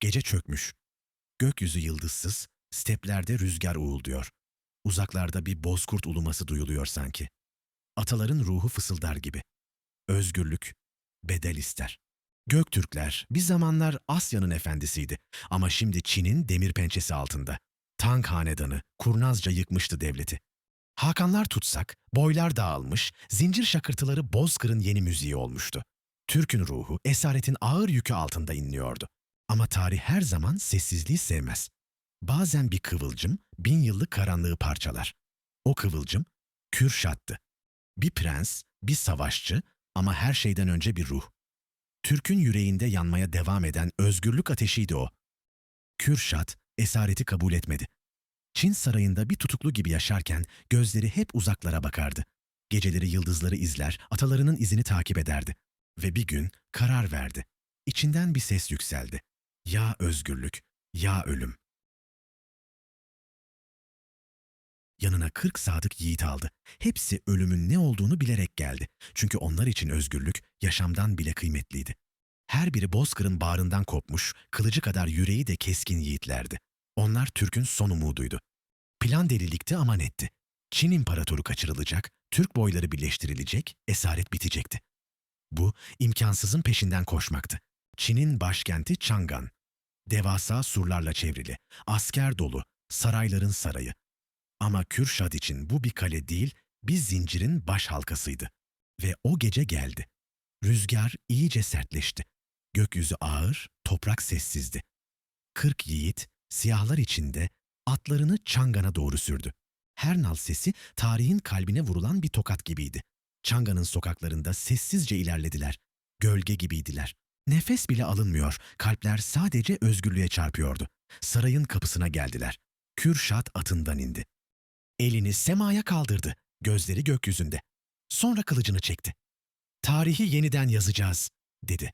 Gece çökmüş. Gökyüzü yıldızsız, steplerde rüzgar uğulduyor. Uzaklarda bir bozkurt uluması duyuluyor sanki. Ataların ruhu fısıldar gibi. Özgürlük, bedel ister. Göktürkler bir zamanlar Asya'nın efendisiydi ama şimdi Çin'in demir pençesi altında. Tang hanedanı kurnazca yıkmıştı devleti. Hakanlar tutsak, boylar dağılmış, zincir şakırtıları Bozkır'ın yeni müziği olmuştu. Türk'ün ruhu esaretin ağır yükü altında inliyordu. Ama tarih her zaman sessizliği sevmez. Bazen bir kıvılcım bin yıllık karanlığı parçalar. O kıvılcım Kürşat'tı. Bir prens, bir savaşçı ama her şeyden önce bir ruh. Türk'ün yüreğinde yanmaya devam eden özgürlük ateşiydi o. Kürşat esareti kabul etmedi. Çin sarayında bir tutuklu gibi yaşarken gözleri hep uzaklara bakardı. Geceleri yıldızları izler, atalarının izini takip ederdi. Ve bir gün karar verdi. İçinden bir ses yükseldi. Ya özgürlük, ya ölüm. Yanına kırk sadık yiğit aldı. Hepsi ölümün ne olduğunu bilerek geldi. Çünkü onlar için özgürlük yaşamdan bile kıymetliydi. Her biri Bozkır'ın bağrından kopmuş, kılıcı kadar yüreği de keskin yiğitlerdi. Onlar Türk'ün son umuduydu. Plan delilikti ama netti. Çin imparatoru kaçırılacak, Türk boyları birleştirilecek, esaret bitecekti. Bu, imkansızın peşinden koşmaktı. Çin'in başkenti Çangan. Devasa surlarla çevrili, asker dolu, sarayların sarayı. Ama Kürşad için bu bir kale değil, bir zincirin baş halkasıydı. Ve o gece geldi. Rüzgar iyice sertleşti. Gökyüzü ağır, toprak sessizdi. Kırk yiğit, siyahlar içinde atlarını Çangan'a doğru sürdü. Her nal sesi tarihin kalbine vurulan bir tokat gibiydi. Çangan'ın sokaklarında sessizce ilerlediler. Gölge gibiydiler. Nefes bile alınmıyor, kalpler sadece özgürlüğe çarpıyordu. Sarayın kapısına geldiler. Kürşat atından indi. Elini semaya kaldırdı, gözleri gökyüzünde. Sonra kılıcını çekti. Tarihi yeniden yazacağız, dedi.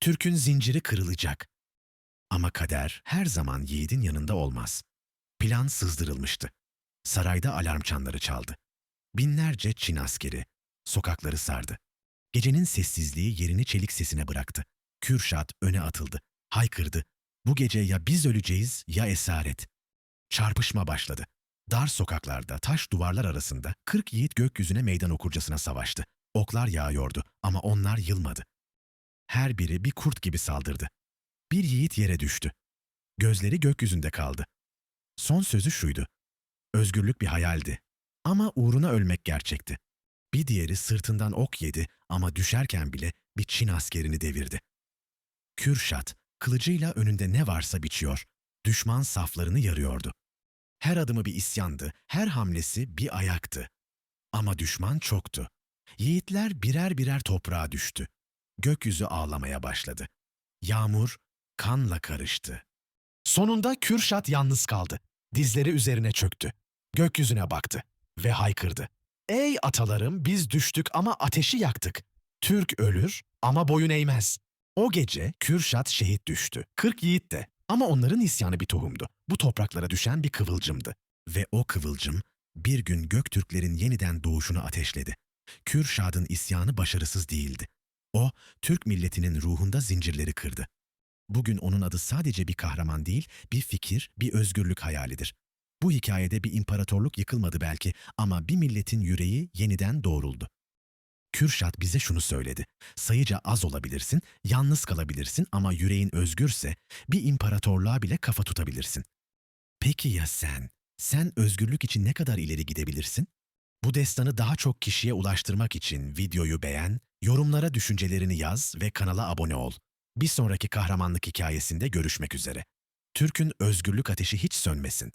Türk'ün zinciri kırılacak. Ama kader her zaman yiğidin yanında olmaz. Plan sızdırılmıştı. Sarayda alarm çanları çaldı. Binlerce Çin askeri sokakları sardı. Gecenin sessizliği yerini çelik sesine bıraktı. Kürşat öne atıldı. Haykırdı. Bu gece ya biz öleceğiz ya esaret. Çarpışma başladı. Dar sokaklarda, taş duvarlar arasında kırk yiğit gökyüzüne meydan okurcasına savaştı. Oklar yağıyordu ama onlar yılmadı. Her biri bir kurt gibi saldırdı. Bir yiğit yere düştü. Gözleri gökyüzünde kaldı. Son sözü şuydu. Özgürlük bir hayaldi. Ama uğruna ölmek gerçekti. Bir diğeri sırtından ok yedi ama düşerken bile bir Çin askerini devirdi. Kürşat, kılıcıyla önünde ne varsa biçiyor. Düşman saflarını yarıyordu. Her adımı bir isyandı, her hamlesi bir ayaktı. Ama düşman çoktu. Yiğitler birer birer toprağa düştü. Gökyüzü ağlamaya başladı. Yağmur kanla karıştı. Sonunda Kürşat yalnız kaldı. Dizleri üzerine çöktü. Gökyüzüne baktı ve haykırdı. Ey atalarım biz düştük ama ateşi yaktık. Türk ölür ama boyun eğmez. O gece Kürşat şehit düştü. Kırk yiğit de ama onların isyanı bir tohumdu. Bu topraklara düşen bir kıvılcımdı. Ve o kıvılcım bir gün Göktürklerin yeniden doğuşunu ateşledi. Kürşad'ın isyanı başarısız değildi. O, Türk milletinin ruhunda zincirleri kırdı. Bugün onun adı sadece bir kahraman değil, bir fikir, bir özgürlük hayalidir. Bu hikayede bir imparatorluk yıkılmadı belki ama bir milletin yüreği yeniden doğruldu. Kürşat bize şunu söyledi. Sayıca az olabilirsin, yalnız kalabilirsin ama yüreğin özgürse bir imparatorluğa bile kafa tutabilirsin. Peki ya sen? Sen özgürlük için ne kadar ileri gidebilirsin? Bu destanı daha çok kişiye ulaştırmak için videoyu beğen, yorumlara düşüncelerini yaz ve kanala abone ol. Bir sonraki kahramanlık hikayesinde görüşmek üzere. Türk'ün özgürlük ateşi hiç sönmesin.